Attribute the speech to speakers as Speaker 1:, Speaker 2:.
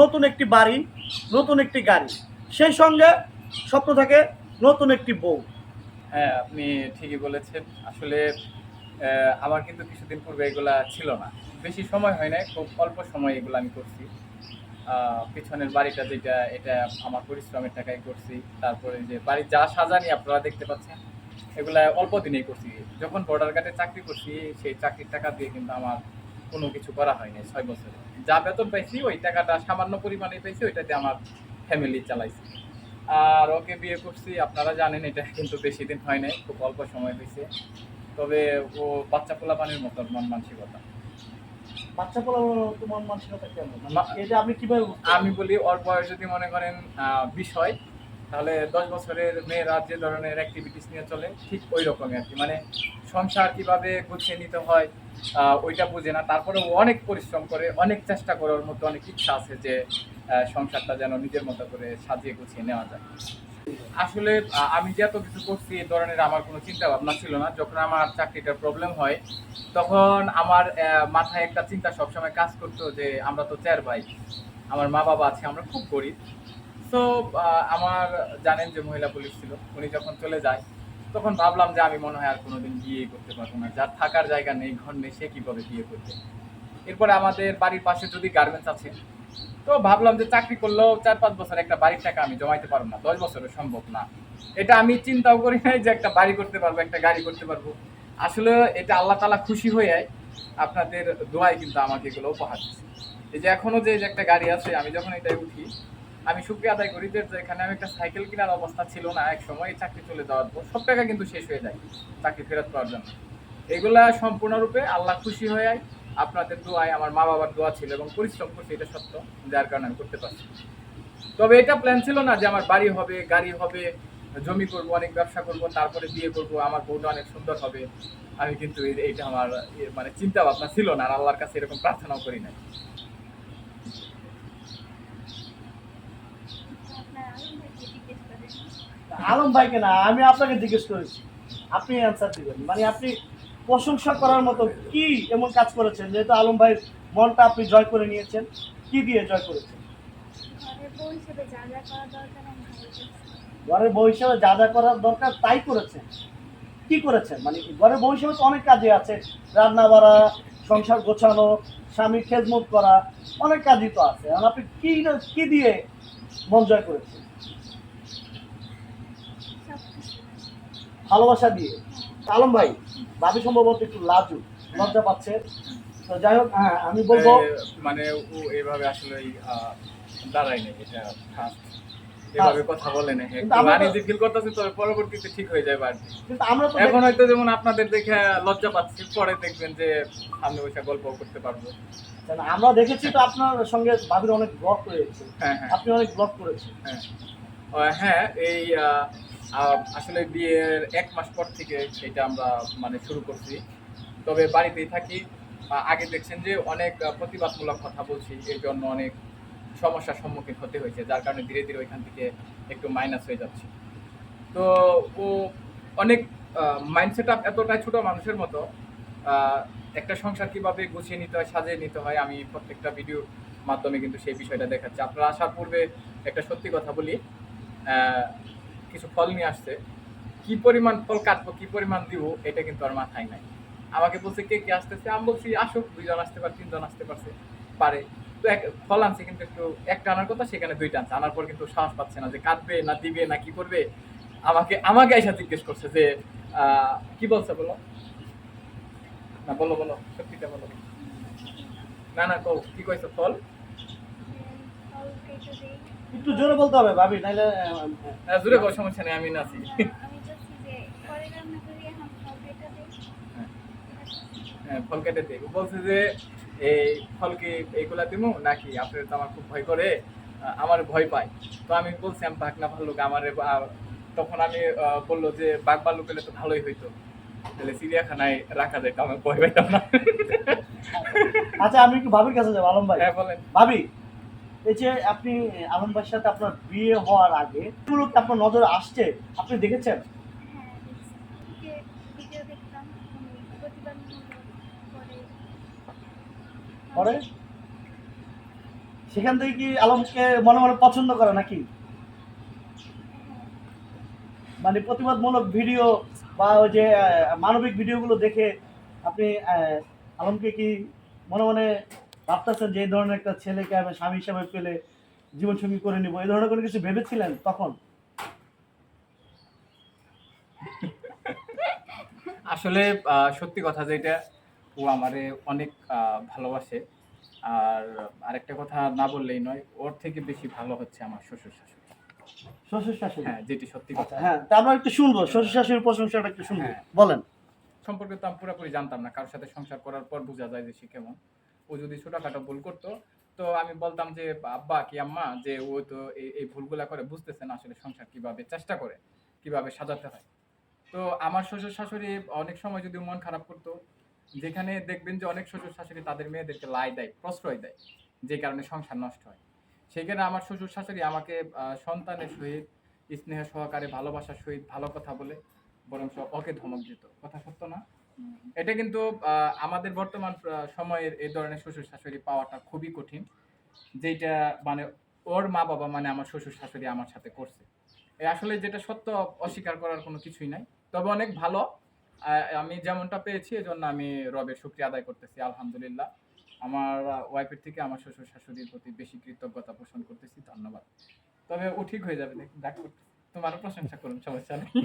Speaker 1: নতুন একটি বাড়ি, নতুন একটি গাড়ি। সেই সঙ্গে স্বপ্ন থাকে নতুন একটি বউ।
Speaker 2: হ্যাঁ আপনি ঠিকই বলেছেন। আসলে আমার কিন্তু কিছুদিন পূর্বে এগুলা ছিল না। বেশি সময় হয় না খুব অল্প সময় এগুলো আমি করছি। পিছনের বাড়িটা যেটা, এটা আমার পরিশ্রমের টাকায় করছি। তারপরে যে বাড়ির যা সাজানি আপনারা দেখতে পাচ্ছেন, এগুলা অল্প দিনেই করছি। যখন বর্ডার গার্ডে চাকরি করছি, সেই চাকরির টাকা দিয়ে কিন্তু আমার কোনো কিছু করা হয়নি ছয় বছরে। যা বেতন পাইছি ওই টাকাটা সামান্য পরিমাণে পাইছি ওইটাতে আমার ফ্যামিলি চালাইছি। আর ওকে বিয়ে করছি আপনারা জানেন এটা কিন্তু বেশি দিন হয় নাই খুব অল্প সময় হয়েছে। তবে ও বাচ্চা পোলা পানির মতো মন মানসিকতা।
Speaker 1: বাচ্চা পোলা তোমার মানসিকতা কেমন? এটা আপনি কীভাবে
Speaker 2: আমি বলি ওর বয়স যদি মনে করেন আহ, বিষয় তাহলে দশ বছরের মেয়েরা যে ধরনের অ্যাক্টিভিটিস নিয়ে চলে, ঠিক ওই রকমই আর কি। মানে সংসার কীভাবে গুছিয়ে নিতে হয় ওইটা বুঝে না। তারপরে ও অনেক পরিশ্রম করে, অনেক চেষ্টা করে, ওর মধ্যে অনেক ইচ্ছা আছে যে সংসারটা যেন নিজের মতো করে সাজিয়ে গুছিয়ে নেওয়া যায়। আসলে আমি যে এত কিছু করছি, এই ধরনের আমার কোনো চিন্তা ভাবনা ছিল না। যখন আমার চাকরিটার প্রবলেম হয়, তখন আমার মাথায় একটা চিন্তা সবসময় কাজ করতো যে, আমরা তো চার ভাই। আমার মা বাবা আছে, আমরা খুব গরিব। তো আমার জানেন যে মহিলা পুলিশ ছিল, উনি যখন চলে যায়, তখন ভাবলাম যে আমি মনে হয় আর কোনোদিন বিয়ে করতে পারব না। যার থাকার জায়গা নেই, ঘর নেই, সে কীভাবে বিয়ে করবে? এরপরে আমাদের বাড়ির পাশে যদি গার্মেন্টস আছে, তো ভাবলাম যে চাকরি করলেও চার পাঁচ বছর একটা বাড়ির টাকা আমি জমাইতে পারব না, দশ বছরে সম্ভব না। এটা আমি চিন্তাও করি নাই যে একটা বাড়ি করতে পারব, একটা গাড়ি করতে পারব। আসলে এটা আল্লাহ তালা খুশি হয়ে আপনাদের দোয়াই কিন্তু আমাকে এগুলো উপহার দিচ্ছে এই যে এখনও যে যে একটা গাড়ি আছে, আমি যখন এটাই উঠি আমি শুক্রিয়া আদায় করি যে এখানে আমি একটা সাইকেল কেনার অবস্থা ছিল না এক সময় চাকরি চলে যাওয়ার পর। সব টাকা কিন্তু শেষ হয়ে যায় চাকরি ফেরত পাওয়ার জন্য। এগুলা সম্পূর্ণরূপে আল্লাহ খুশি হয়ে যায় আপনাদের দোয়ায় আমার মা বাবার দোয়া ছিল এবং পরিশ্রম করছি, এটা সত্য, যার কারণে আমি করতে পারছি। তবে এটা প্ল্যান ছিল না যে আমার বাড়ি হবে, গাড়ি হবে, জমি করব, অনেক ব্যবসা করব, তারপরে বিয়ে করব, আমার বউটা অনেক সুন্দর হবে। আমি কিন্তু এই- এইটা আমার মানে চিন্তা ভাবনা ছিল না আর আল্লাহর কাছে এরকম প্রার্থনাও করি নাই।
Speaker 1: আলম ভাইকে না আমি আপনাকে জিজ্ঞেস করেছি। আপনি অ্যান্সার দিবেন। মানে আপনি প্রশংসা করার মতো কি এমন কাজ করেছেন? যেহেতু আলম ভাইয়ের মনটা আপনি জয় করে নিয়েছেন। কি দিয়ে জয় করেছেন?
Speaker 3: ঘরের বউ হিসেবে যা যা
Speaker 1: করার দরকার তাই করেছেন। কি করেছেন? মানে ঘরের বউ হিসেবে তো অনেক কাজই আছে। রান্না বাড়া সংসার গোছানো স্বামীর খেদমত করা অনেক কাজই তো আছে। আপনি কি না- কি দিয়ে মন জয়
Speaker 3: সবকিছু।
Speaker 1: ভালোবাসা দিয়ে। আলম ভাই ভাবি সম্ভবত একটু লাজু লজ্জা পাচ্ছে। তো যাই হোক হ্যাঁ আমি বলব
Speaker 2: মানে ও এইভাবে আসলে নেই এটা এভাবে কথা বলে না
Speaker 1: কিন্তু আমরা তো-
Speaker 2: ফিল করতেছি তবে পরবর্তীতে ঠিক হয়ে
Speaker 1: কিন্তু আমরা তো
Speaker 2: এখন হয়তো যেমন আপনাদের দেখে লজ্জা পাচ্ছি পরে দেখবেন যে সামনে বসে গল্প করতে পারব।
Speaker 1: আমরা দেখেছি তো আপনার সঙ্গে ভাবির অনেক ব্লগ রয়েছে।
Speaker 2: হ্যাঁ হ্যাঁ।
Speaker 1: আপনি অনেক ব্লগ করেছেন।
Speaker 2: হ্যাঁ। হ্যাঁ এই আসলে বিয়ের এক মাস পর থেকে এটা আমরা মানে শুরু করছি। তবে বাড়িতেই থাকি। আগে দেখছেন যে অনেক প্রতিবাদমূলক কথা বলছি। এর জন্য অনেক সমস্যার সম্মুখীন হতে হয়েছে। যার কারণে ধীরে ধীরে ওইখান থেকে একটু মাইনাস হয়ে যাচ্ছে। তো ও অনেক মাইন্ডসেট আপ এতটাই ছোট মানুষের মতো। একটা সংসার কীভাবে গুছিয়ে নিতে হয়, সাজিয়ে নিতে হয়, আমি প্রত্যেকটা ভিডিওর মাধ্যমে কিন্তু সেই বিষয়টা দেখাচ্ছি। আপনারা আসার পূর্বে একটা সত্যি কথা বলি কিছু ফল নিয়ে আসছে। কি পরিমাণ ফল কাটবো, কি পরিমাণ দিব, এটা কিন্তু আর মাথায় নাই। আমাকে বলছে, কে কে আসতেছে? আমি বলছি, আসুক, দুইজন আসতে পারে, তিনজন আসতে পারছে, পারে। তো এক, ফল আনছে কিন্তু একটু, একটা আনার কথা, সেখানে দুইটা আনছে। আনার পর কিন্তু সাহস পাচ্ছে না যে কাটবে না দিবে না কি করবে। আমাকে আমাকে এসে জিজ্ঞেস করছে যে কি বলছে বলো? না বলো বলো সত্যিটা বলো। না না কও কি কইছো ফল।
Speaker 1: একটু জোরে বলতে হবে ভাবি নাইলে
Speaker 2: জোরে কও সমস্যা নেই আমি নাছি। হ্যাঁ, ফল কেটে দিই বলছে যে এই ফল কি এইগুলা দিমু? নাকি আপনার তো আমার খুব ভয় করে আমার ভয় পায়। তো আমি বলছি আমি বাঘ না ভাল্লুক আমার তখন আমি বলল যে বাঘ ভাল্লুক হলে তো ভালোই হইতো। তাহলে চিড়িয়াখানায় রাখা যেত ভয় পাইতাম না।
Speaker 1: আচ্ছা আমি একটু ভাবির কাছে যাব আলম ভাই।
Speaker 2: হ্যাঁ বলেন।
Speaker 1: ভাবি এই যে আপনি আলম ভাইয়ের সাথে আপনার বিয়ে হওয়ার আগে আপনার নজরে আসছে? আপনি দেখেছেন। পরে? সেখান থেকে কি আলমকে মনে মনে পছন্দ করে নাকি? মানে প্রতিবাদমূলক ভিডিও বা ওই যে মানবিক ভিডিওগুলো দেখে আপনি আলমকে কি মনে মনে ভাবতেছেন যে এই ধরনের একটা ছেলেকে আমি স্বামী হিসাবে পেলে জীবনসঙ্গী করে নিব? এই ধরনের কোনো কিছু ভেবেছিলেন তখন?
Speaker 2: আসলে সত্যি কথা যেটা ও আমারে অনেক ভালোবাসে। আর আরেকটা কথা না বললেই নয়, ওর থেকে বেশি ভালো হচ্ছে আমার শ্বশুর শাশুড়ি।
Speaker 1: শ্বশুর শাশুড়ি?
Speaker 2: হ্যাঁ যেটি সত্যি কথা।
Speaker 1: আচ্ছা হ্যাঁ তা আমরা একটু শুনব। শ্বশুর শাশুড়ির প্রশংসাটা একটু শুনব।
Speaker 2: হ্যাঁ।
Speaker 1: বলেন।
Speaker 2: সম্পর্কে তো আমি পুরোপুরি জানতাম না কারোর সাথে সংসার করার পর বোঝা যায় যে সে কেমন। ও যদি ছোটখাটো ভুল করতো তো আমি বলতাম যে আব্বা কি আম্মা? যে ও তো এই এই ভুলগুলা করে বুঝতেছে না আসলে সংসার কীভাবে চেষ্টা করে কীভাবে সাজাতে হয়। তো আমার শ্বশুর শাশুড়ি অনেক সময় যদি মন খারাপ করতো যেখানে দেখবেন যে অনেক শ্বশুর শাশুড়ি তাদের মেয়েদেরকে লাই দেয় প্রশ্রয় দেয় যে কারণে সংসার নষ্ট হয়। সেখানে আমার শ্বশুর শাশুড়ি আমাকে সন্তানের সহিত স্নেহ সহকারে ভালোবাসার সহিত ভালো কথা বলে বরং ওকে ধমক দিত। কথা সত্য না? এটা কিন্তু আমাদের বর্তমান সময়ের এই ধরনের শ্বশুর শাশুড়ি পাওয়াটা খুবই কঠিন যেটা মানে ওর মা বাবা মানে আমার শ্বশুর শাশুড়ি আমার সাথে করছে। এই আসলে যেটা সত্য অস্বীকার করার কোনো কিছুই নাই। তবে অনেক ভালো আমি যেমনটা পেয়েছি এজন্য আমি রবের শুক্রিয়া আদায় করতেছি আলহামদুলিল্লাহ। আমার ওয়াইফের থেকে আমার শ্বশুর শাশুড়ির প্রতি বেশি কৃতজ্ঞতা পোষণ করতেছি, ধন্যবাদ। তবে ও ঠিক হয়ে যাবে দেখ তোমারও প্রশংসা করুন, সমস্যা নেই।